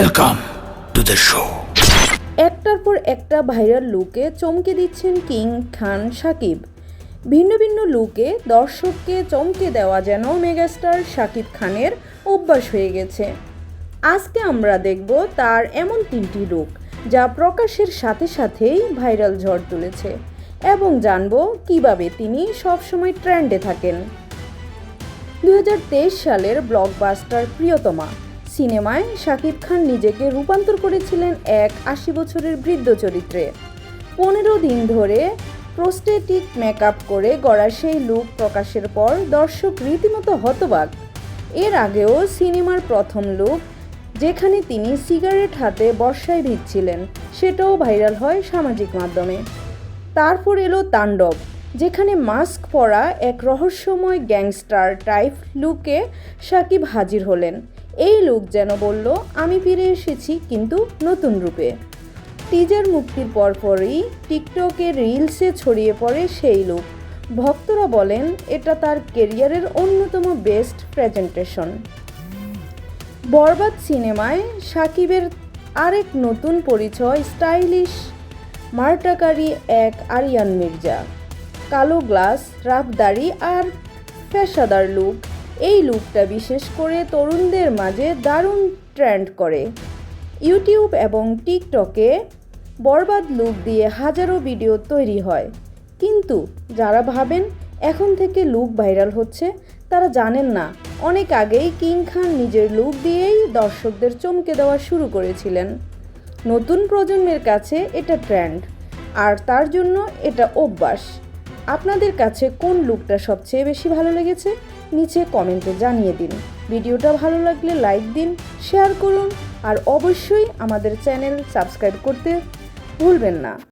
Welcome to the show. একটার পর একটা ভাইরাল লুকে চমকে দিচ্ছেন কিং খান সাকিব। ভিন্ন ভিন্ন লুকে দর্শককে চমকে দেওয়া যেন মেগাস্টার সাকিব খানের অভ্যাস হয়ে গেছে। আজকে আমরা দেখব তার এমন তিনটি লুক যা প্রকাশের সাথে সাথেই ভাইরাল ঝড় তুলেছে এবং জানব কীভাবে তিনি সবসময় ট্রেন্ডে থাকেন। দু হাজার তেইশ সালের ব্লকবাস্টার প্রিয়তমা সিনেমায় শাকিব খান নিজেকে রূপান্তর করেছিলেন এক আশি বছরের বৃদ্ধ চরিত্রে। পনেরো দিন ধরে প্রোস্টেটিক মেকআপ করে গড়া সেই লুক প্রকাশের পর দর্শক রীতিমতো হতবাক। এর আগেও সিনেমার প্রথম লুক, যেখানে তিনি সিগারেট হাতে বর্ষায় ভিজছিলেন, সেটাও ভাইরাল হয় সামাজিক মাধ্যমে। তারপর এলো তাণ্ডব। যেখানে মাস্ক পরা এক রহস্যময় গ্যাংস্টার টাইপ লুকে সাকিব হাজির হলেন। এই লুক যেন বলল, আমি ফিরে এসেছি, কিন্তু নতুন রূপে। টিজার মুক্তির পরপরই টিকটকে রিলসে ছড়িয়ে পড়ে সেই লুক। ভক্তরা বলেন, এটা তার কেরিয়ারের অন্যতম বেস্ট প্রেজেন্টেশন। বরবাদ সিনেমায় সাকিবের আরেক নতুন পরিচয় স্টাইলিশ মার্টাকারি এক আরিয়ান মির্জা। কালো গ্লাস রাফদারি আর পেশাদার লুক। এই লুকটা বিশেষ করে তরুণদের মাঝে দারুণ ট্রেন্ড করে। ইউটিউব এবং টিকটকে বরবাদ লুক দিয়ে হাজারো ভিডিও তৈরি হয়। কিন্তু যারা ভাবেন এখন থেকে লুক ভাইরাল হচ্ছে, তারা জানেন না। অনেক আগেই কিং খান নিজের লুক দিয়েই দর্শকদের চমকে দেওয়া শুরু করেছিলেন। নতুন প্রজন্মের কাছে এটা ট্রেন্ড, আর তার জন্য এটা অভ্যাস। আপনাদের কাছে কোন লুকটা সবচেয়ে বেশি ভালো লেগেছে, নিচে কমেন্টে জানিয়ে দিন। ভিডিওটা ভালো লাগলে লাইক দিন, শেয়ার করুন, আর অবশ্যই আমাদের চ্যানেল সাবস্ক্রাইব করতে ভুলবেন না।